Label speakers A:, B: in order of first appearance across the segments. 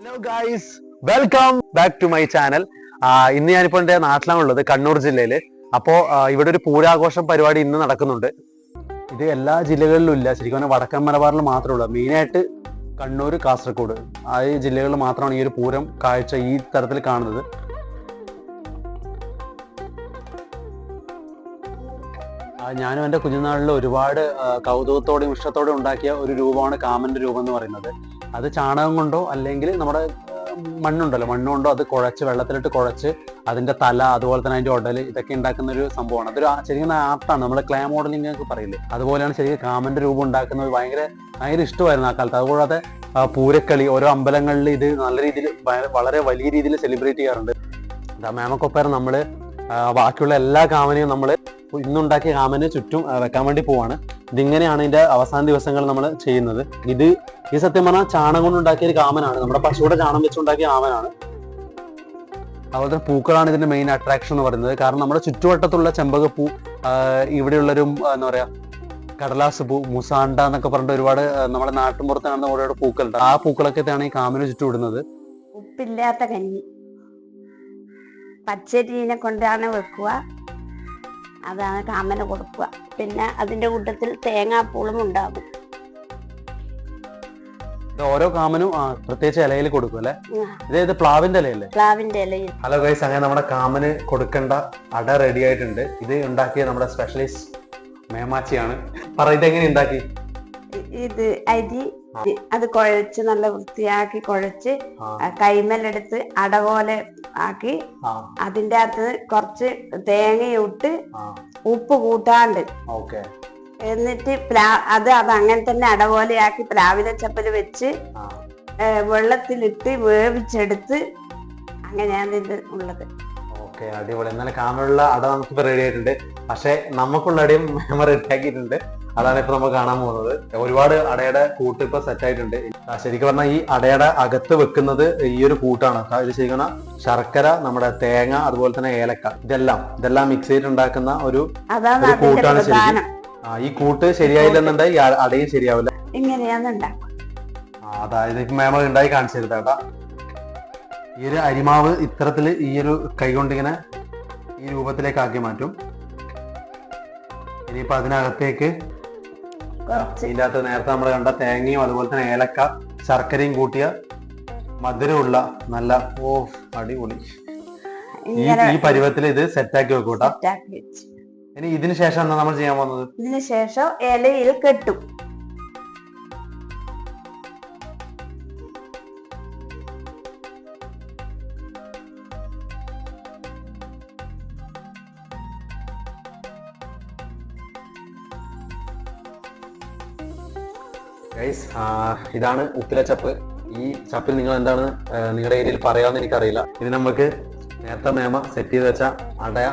A: Hello guys welcome back to my channel ഇന്ന് ഞാനിപ്പോൾ എന്റെ നാട്ടിലാണ് ഉള്ളത് കണ്ണൂർ ജില്ലയിൽ. അപ്പോ ഇവിടെ ഒരു പൂരാഘോഷം പരിപാടി ഇന്ന് നടക്കുന്നുണ്ട്. ഇത് എല്ലാ ജില്ലകളിലും ഇല്ല. ശരിക്കും പറഞ്ഞാൽ വടക്കൻ മലബാറിൽ മാത്രമേ ഉള്ളൂ. മെയിനായിട്ട് കണ്ണൂർ കാസർഗോഡ്. ആ ജില്ലകളിൽ മാത്രമാണ് ഈ ഒരു പൂരം കാഴ്ച ഈ തരത്തിൽ കാണുന്നത്. ഞാനും എന്റെ കുഞ്ഞുനാളിൽ ഒരുപാട് കൗതുകത്തോടെയും ഇഷ്ടത്തോടെയും ഉണ്ടാക്കിയ ഒരു രൂപമാണ് കാമന്റെ രൂപം എന്ന് പറയുന്നത്. അത് ചാണകം കൊണ്ടോ അല്ലെങ്കിൽ നമ്മുടെ മണ്ണുണ്ടല്ലോ. മണ്ണുകൊണ്ടോ അത് കുഴച്ച് വെള്ളത്തിലിട്ട് കുഴച്ച് അതിന്റെ തല അതുപോലെ തന്നെ അതിന്റെ ഉടൽ ഇതൊക്കെ ഉണ്ടാക്കുന്ന ഒരു സംഭവമാണ്. അതൊരു ശരിക്കും ആർട്ടാണ്. നമ്മൾ ക്ലേ മോഡലിംഗ് ഒക്കെ പറയില്ലേ? അതുപോലെയാണ് ശരിക്കും കാമന്റെ രൂപം ഉണ്ടാക്കുന്നത്. ഭയങ്കര ഭയങ്കര ഇഷ്ടമായിരുന്നു ആ കാലത്ത്. അതുകൂടാതെ പൂരക്കളി ഓരോ അമ്പലങ്ങളിൽ ഇത് നല്ല രീതിയിൽ വളരെ വലിയ രീതിയിൽ സെലിബ്രേറ്റ് ചെയ്യാറുണ്ട്. മേമക്കൊപ്പരം നമ്മൾ ആ, ബാക്കിയുള്ള എല്ലാ കാമനെയും നമ്മൾ ഇന്നുണ്ടാക്കിയ കാമനെ ചുറ്റും വെക്കാൻ വേണ്ടി പോവാണ്. ഇതിങ്ങനെയാണ് ഇതിന്റെ അവസാന ദിവസങ്ങൾ നമ്മൾ ചെയ്യുന്നത്. ഇത് ഈ സത്യം പറഞ്ഞാൽ ചാണകം കൊണ്ട് ഉണ്ടാക്കിയ ഒരു കാമനാണ്. നമ്മുടെ പശുവിടെ ചാണകം വെച്ചുണ്ടാക്കിയ ആമനാണ് അതുപോലെ തന്നെ പൂക്കളാണ് ഇതിന്റെ മെയിൻ അട്രാക്ഷൻ എന്ന് പറയുന്നത്. കാരണം നമ്മുടെ ചുറ്റുവട്ടത്തുള്ള ചെമ്പകപ്പൂ ഇവിടെയുള്ളൊരു എന്താ പറയാ കടലാസ് പൂ മുസാണ്ട എന്നൊക്കെ പറഞ്ഞിട്ട് ഒരുപാട് നമ്മുടെ നാട്ടിൻപുറത്ത് കാണുന്ന ഒരുപാട് പൂക്കളുണ്ട്. ആ പൂക്കളൊക്കെയാണ് ഈ കാമിന് ചുറ്റും ഇടുന്നത്
B: ഉപ്പില്ലാത്ത കഞ്ഞി. പച്ചരിനെ കൊണ്ടാണ് വെക്കുക. അതാണ് കാമന് കൊടുക്കുക. പിന്നെ അതിന്റെ കൂട്ടത്തിൽ തേങ്ങാപ്പൂളും ഉണ്ടാകും.
A: ഓരോ കാമനും പ്രത്യേകിച്ച് ഇലയിൽ കൊടുക്കും അല്ലെ. ഇതേത് പ്ലാവിന്റെ ഇലയല്ലേ?
B: പ്ലാവിന്റെ ഇലയിൽ.
A: ഹലോ ഗൈസ് അങ്ങനെ നമ്മുടെ കാമന് കൊടുക്കേണ്ട അട റെഡി ആയിട്ടുണ്ട്. ഇത് ഉണ്ടാക്കിയ നമ്മുടെ സ്പെഷ്യലിസ്റ്റ് മേമാച്ചിയാണ്. പറ ഇതെങ്ങനെ ഉണ്ടാക്കി?
B: ഇത് അരി അത് കുഴച്ച് നല്ല വൃത്തിയാക്കി കുഴച്ച് കൈമലെടുത്ത് അട പോലെ ആക്കി അതിന്റെ അകത്ത് കുറച്ച് തേങ്ങയിട്ട് ഉപ്പ് കൂട്ടാണ്ട് എന്നിട്ട് പ്ലാ അത് അത് അങ്ങനെ തന്നെ അട പോലെ ആക്കി പ്ലാവിലെ ചപ്പൽ വെച്ച് വെള്ളത്തിലിട്ട് വേവിച്ചെടുത്ത് അങ്ങനെയാണ് ഇത് ഉള്ളത്.
A: ഓക്കെ അടിപൊളി. എന്നാലും കാണാനുള്ള അട നമുക്കിപ്പോ റെഡി ആയിട്ടുണ്ട്. പക്ഷെ നമുക്കുള്ള അടയും നമ്മൾ റെഡി ആക്കിയിട്ടുണ്ട്. അതാണ് ഇപ്പൊ നമ്മൾ കാണാൻ പോകുന്നത്. ഒരുപാട് അടയുടെ കൂട്ട് ഇപ്പൊ സെറ്റ് ആയിട്ടുണ്ട്. ശരിക്കും പറഞ്ഞാൽ ഈ അടയുടെ അകത്ത് വെക്കുന്നത് ഈ ഒരു കൂട്ടാണ്. ഇത് ശരിക്കും ശർക്കര നമ്മുടെ തേങ്ങ അതുപോലെ തന്നെ ഏലക്ക ഇതെല്ലാം ഇതെല്ലാം മിക്സ് ചെയ്തിട്ടുണ്ടാക്കുന്ന ഒരു
B: അതാണ്
A: ഒരു കൂട്ടാണ് ശരിക്കും. ഈ കൂട്ട് ശരിയായില്ലെന്നുണ്ടെങ്കിൽ അടയും ശരിയാവില്ല. അതായത് ഇപ്പൊ മേമ ഉണ്ടായി കാണിച്ചു ഈ ഒരു അരിമാവ് ഇത്തരത്തിൽ ഈ ഒരു കൈ കൊണ്ടിങ്ങനെ ഈ രൂപത്തിലേക്ക് ആക്കി മാറ്റും. ഇനിയിപ്പൊ അതിനകത്തേക്ക് ഇതിന്റെ അകത്ത് നേരത്തെ നമ്മൾ കണ്ട തേങ്ങയും അതുപോലെ തന്നെ ഏലക്ക ശർക്കരയും കൂട്ടിയ മധുരമുള്ള നല്ല ഓ അടിപൊളി. ഈ ഈ പരുവത്തിൽ ഇത് സെറ്റാക്കി വെക്കൂട്ടാ ഇനി ഇതിന് ശേഷം എന്താ നമ്മൾ ചെയ്യാൻ പോകുന്നത്?
B: ഇതിന് ശേഷം ഇലയിൽ കെട്ടും.
A: ഇതാണ് ഉപ്പില ചപ്പ്. ഈ ചപ്പിൽ നിങ്ങൾ എന്താണ് നിങ്ങളുടെ ഏരിയയിൽ പറയാമെന്ന് എനിക്കറിയില്ല. ഇത് നമുക്ക് നേരത്തെ മേമ സെറ്റ് ചെയ്ത് വെച്ച അടയ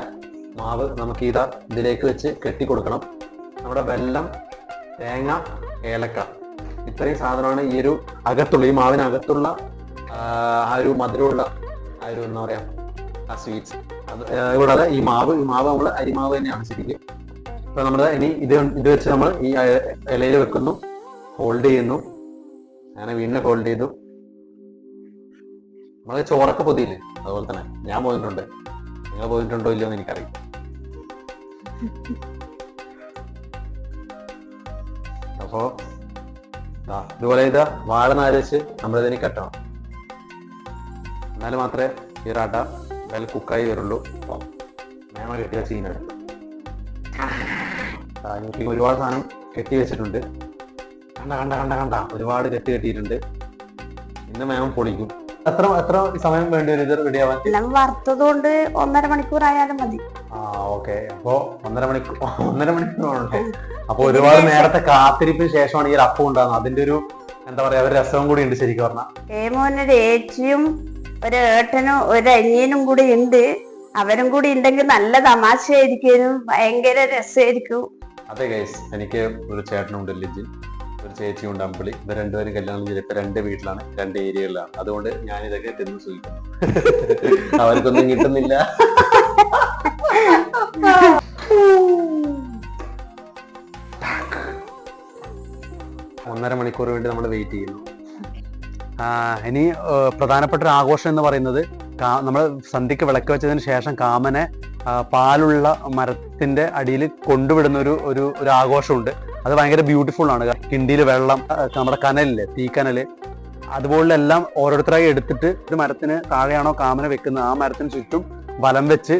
A: മാവ് നമുക്ക് ഇതാ ഇതിലേക്ക് വെച്ച് കെട്ടി കൊടുക്കണം. നമ്മുടെ വെല്ലം തേങ്ങ ഏലക്ക. ഇത്രയും സാധനമാണ് ഈ ഒരു അകത്തുള്ള ഈ മാവിനകത്തുള്ള ആ, ഒരു മധുരമുള്ള ആ ഒരു എന്താ പറയാ ആ സ്വീറ്റ്സ് അത് കൂടാതെ ഈ മാവ് ഈ മാവ് നമ്മൾ അരിമാവ് തന്നെയാണ് ശരിക്കും. അപ്പൊ നമ്മൾ ഇനി ഇത് ഇത് വെച്ച് നമ്മൾ ഈ ഇലയിൽ വെക്കുന്നു. ഹോൾഡ് ചെയ്യുന്നു. അങ്ങനെ വീണ്ടും ഹോൾഡ് ചെയ്തു. നമ്മൾ ചോറൊക്കെ പൊതിയില്ലേ? അതുപോലെ തന്നെ. ഞാൻ പോയിട്ടുണ്ട് നിങ്ങൾ പോയിട്ടുണ്ടോ ഇല്ലയോ എന്ന് എനിക്കറിയാം അപ്പോ ഇതുപോലെ ഇത് വാഴ നാരച്ച് നമ്മളിതിനെ കെട്ടണം. എന്നാലും മാത്രമേ ഈ റട വെൽ കുക്കായി വരുള്ളൂ. ഞാൻ മേമ കെട്ടി വെച്ച് ഇങ്ങനെ എനിക്ക് ഒരുപാട് സാധനം കെട്ടി വെച്ചിട്ടുണ്ട്. കണ്ട കണ്ട കണ്ട കണ്ട. ഒരുപാട് കെട്ടി കെട്ടിയിട്ടുണ്ട്. ഇന്ന് മാം പൊളിക്കും. എത്ര എത്ര സമയം വേണ്ടി വരും ഇത് റെഡി ആവാൻ?
B: ഞങ്ങൾ വറുത്തത് കൊണ്ട് ഒന്നര മണിക്കൂർ ആയാലും മതി.
A: ആ ഓക്കെ അപ്പോ ഒന്നര മണിക്കൂർ ഒന്നര മണിക്കൂറുണ്ട് അപ്പൊ ഒരുപാട് നേരത്തെ കാത്തിരിപ്പിന് ശേഷമാണ് ഈ ഒരു അപ്പം ഉണ്ടാകുന്നത് അതിന്റെ ഒരു എന്താ പറയാ ഒരു രസവും കൂടി ഉണ്ട് ശരിക്കും പറഞ്ഞാൽ
B: ഹേമോനൊരു ഏച്ചിയും ഒരു ഏട്ടനും ഒരു അനിയനും കൂടി ഉണ്ട്. അവരും കൂടി ഉണ്ടെങ്കിൽ നല്ല തമാശയായിരിക്കും. ഭയങ്കര രസമായിരിക്കും.
A: അതെ ഗൈസ് എനിക്ക് ഒരു ചേട്ടനുണ്ട് ലിജിൻ. ഒരു ചേച്ചിയുണ്ട് അമ്പിളി. ഇവർ രണ്ടുപേരും കല്യാണം ചെയ്ത് ഇപ്പൊ രണ്ട് വീട്ടിലാണ് രണ്ട് ഏരിയകളിലാണ്. അതുകൊണ്ട് ഞാൻ ഇതൊക്കെ തിന്നു സൂചിക്കുന്നു അവർക്കൊന്നും കിട്ടുന്നില്ല. ഒന്നര മണിക്കൂർ വേണ്ടി നമ്മൾ വെയിറ്റ് ചെയ്യുന്നു. ഇനി പ്രധാനപ്പെട്ട ഒരു ആഘോഷം എന്ന് പറയുന്നത് നമ്മൾ സന്ധ്യക്ക് വിളക്ക് വെച്ചതിന് ശേഷം കാമനെ പാലുള്ള മരത്തിന്റെ അടിയിൽ കൊണ്ടുവിടുന്ന ഒരു ഒരു ഒരു ആഘോഷമുണ്ട്. അത് ഭയങ്കര ബ്യൂട്ടിഫുൾ ആണ്. കിണ്ടിയിൽ വെള്ളം നമ്മുടെ കനലില്ലേ തീക്കനൽ അതുപോലെ എല്ലാം ഓരോരുത്തരായി എടുത്തിട്ട് ഒരു മരത്തിന് താഴെയാണോ കാമന വെക്കുന്നത് ആ മരത്തിന് ചുറ്റും വലം വെച്ച്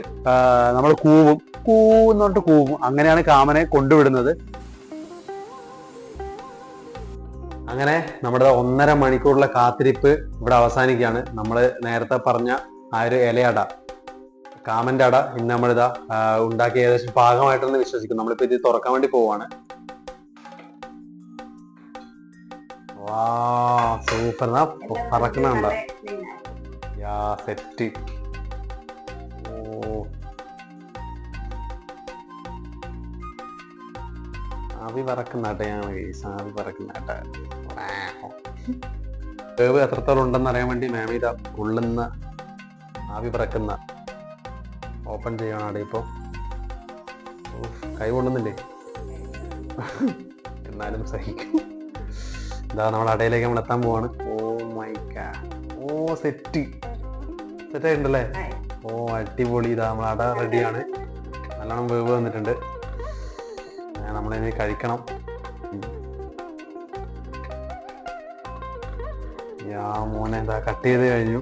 A: നമ്മൾ കൂവും. കൂന്ന് പറഞ്ഞിട്ട് കൂവും. അങ്ങനെയാണ് കാമനെ കൊണ്ടുവിടുന്നത്. അങ്ങനെ നമ്മുടെ ഒന്നര മണിക്കൂറുള്ള കാത്തിരിപ്പ് ഇവിടെ അവസാനിക്കുകയാണ്. നമ്മൾ നേരത്തെ പറഞ്ഞ ആ ഒരു ഇലയട കാമന്റെ അട ഇന്ന് നമ്മളിതാ ഉണ്ടാക്കിയ ഉണ്ടാക്കി ഏകദേശം പാകമായിട്ടെന്ന് വിശ്വസിക്കും നമ്മളിപ്പോ ഇത് തുറക്കാൻ വേണ്ടി പോവാണ്. സൂപ്പർ പറക്കണണ്ട യാ സെറ്റ് ഓ. ആവി പറക്കുന്നാട്ടയാണ് ഗൈസ് ആവി പറക്കുന്നാട്ട വേവ് എത്രത്തോളം ഉണ്ടെന്ന് അറിയാൻ വേണ്ടി മാം ഇതാ ഉള്ളുന്ന ആവി പറക്കുന്ന ഓപ്പൺ ചെയ്യണം അവിടെ ഇപ്പൊ. കൈ കൊണ്ടുന്നില്ലേ എന്നാലും സഹിക്കും. ഇതാ നമ്മൾ അടയിലേക്ക് നമ്മൾ എത്താൻ പോവാണ്. ഓ മൈ ഗാ ഓ സെറ്റ്. സെറ്റ് ആയിട്ടുണ്ടല്ലേ ഓ അടിപൊളി. ഇതാ നമ്മൾ അട റെഡിയാണ്. നല്ലോണം വേവ് വന്നിട്ടുണ്ട്. നമ്മളിനി കഴിക്കണം. യാ മോനെ എന്താ കട്ട് ചെയ്ത് കഴിഞ്ഞു.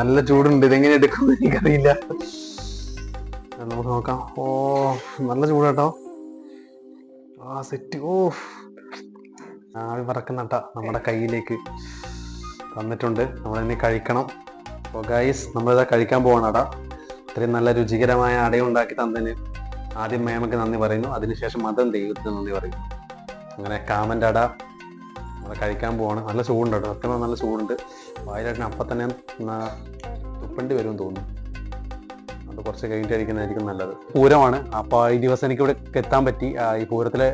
A: നല്ല ചൂടുണ്ട്. ഇതെങ്ങനെ എടുക്കും എനിക്കറിയില്ല. നമുക്ക് നോക്കാം. ഓ നല്ല ചൂടാട്ടോ. ആ സെറ്റ്. ഓ ആവി പറക്കുന്നട്ട നമ്മുടെ കയ്യിലേക്ക് തന്നിട്ടുണ്ട്. നമ്മളിനി കഴിക്കണം. അപ്പോൾ ഗൈസ് നമ്മളിതാ കഴിക്കാൻ പോവാണ് അട. ഇത്രയും നല്ല രുചികരമായ അട ഉണ്ടാക്കി തന്നതിന് ആദ്യം മേമയ്ക്ക് നന്ദി പറയുന്നു. അതിനുശേഷം മതം ദൈവത്തിന് നന്ദി പറയുന്നു. അങ്ങനെ കാമന്റെ അട നമ്മൾ കഴിക്കാൻ പോവാണ്. നല്ല ചൂടുണ്ട് കേട്ടോ. സത്യം നല്ല ചൂടുണ്ട്. വായിലാട്ടിന് അപ്പം തന്നെ തുപ്പണ്ടി വരും തോന്നുന്നു. അത് കുറച്ച് കഴിഞ്ഞിട്ടായിരിക്കുന്നതായിരിക്കും നല്ലത്. പൂരമാണ്. അപ്പോൾ ഈ ദിവസം എനിക്കിവിടെ എത്താൻ പറ്റി. ഈ പൂരത്തിലെ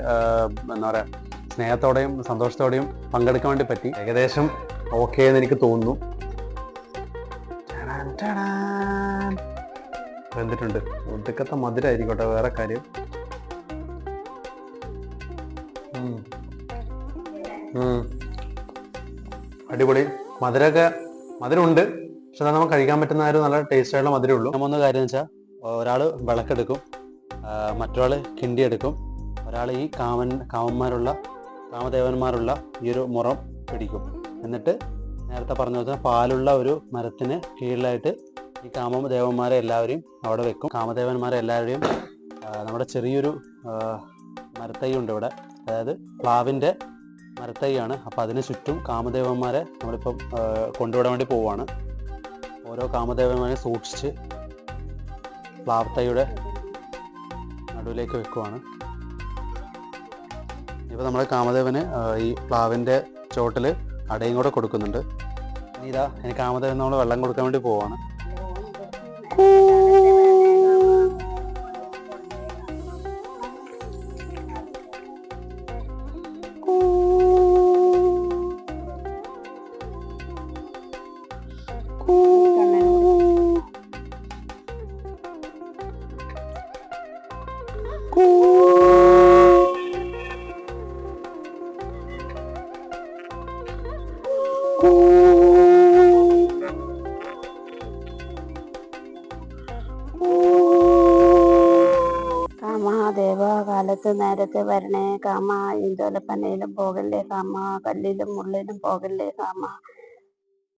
A: എന്താ പറയുക സ്നേഹത്തോടെയും സന്തോഷത്തോടെയും പങ്കെടുക്കാൻ വേണ്ടി പറ്റി. ഏകദേശം ഓക്കെ എന്ന് എനിക്ക് തോന്നുന്നു. വെന്തിട്ടുണ്ട് ഒതുക്കത്തെ മധുരമായിരിക്കട്ടെ വേറെ കാര്യം. അടിപൊളി. മധുരമൊക്കെ മധുരമുണ്ട്. പക്ഷെ എന്നാൽ നമുക്ക് കഴിക്കാൻ പറ്റുന്ന ഒരു നല്ല ടേസ്റ്റ് ആയിട്ടുള്ള മധുരമേ ഉള്ളൂ. നമ്മൊന്ന് കാര്യം എന്ന് വെച്ചാൽ ഒരാൾ വിളക്കെടുക്കും. മറ്റൊരാൾ കിണ്ടി എടുക്കും ഒരാൾ ഈ കാമൻ കാമന്മാരുള്ള കാമദേവന്മാരുള്ള ഈ ഒരു മുറം പിടിക്കും. എന്നിട്ട് നേരത്തെ പറഞ്ഞ പോലെ പാലുള്ള ഒരു മരത്തിന് കീഴിലായിട്ട് ഈ കാമദേവന്മാരെ എല്ലാവരെയും അവിടെ വെക്കും. കാമദേവന്മാരെ എല്ലാവരെയും നമ്മുടെ ചെറിയൊരു മരത്തൈ ഉണ്ട് ഇവിടെ. അതായത് പ്ലാവിന്റെ മരത്തൈയാണ്. അപ്പം അതിന് ചുറ്റും കാമദേവന്മാരെ നമ്മളിപ്പം കൊണ്ടുവിടാൻ വേണ്ടി പോവുകയാണ് ഓരോ കാമദേവന്മാരെ സൂക്ഷിച്ച് പ്ലാവത്തൈയുടെ നടുവിലേക്ക് വെക്കുവാണ്. ഇപ്പം നമ്മുടെ കാമദേവന് ഈ പ്ലാവിന്റെ ചോട്ടിൽ അടയും കൂടെ കൊടുക്കുന്നുണ്ട്. ഇതാ എനിക്ക് കാമദേവൻ നമ്മൾ വെള്ളം കൊടുക്കാൻ വേണ്ടി പോവാണ്.
B: കാലത്ത് നേരത്തെ വരണേ കാമ. ഈന്തോലപ്പനയിലും പോകല്ലേ കാമ. കല്ലിലും മുള്ളിലും പോകല്ലേ കാമ.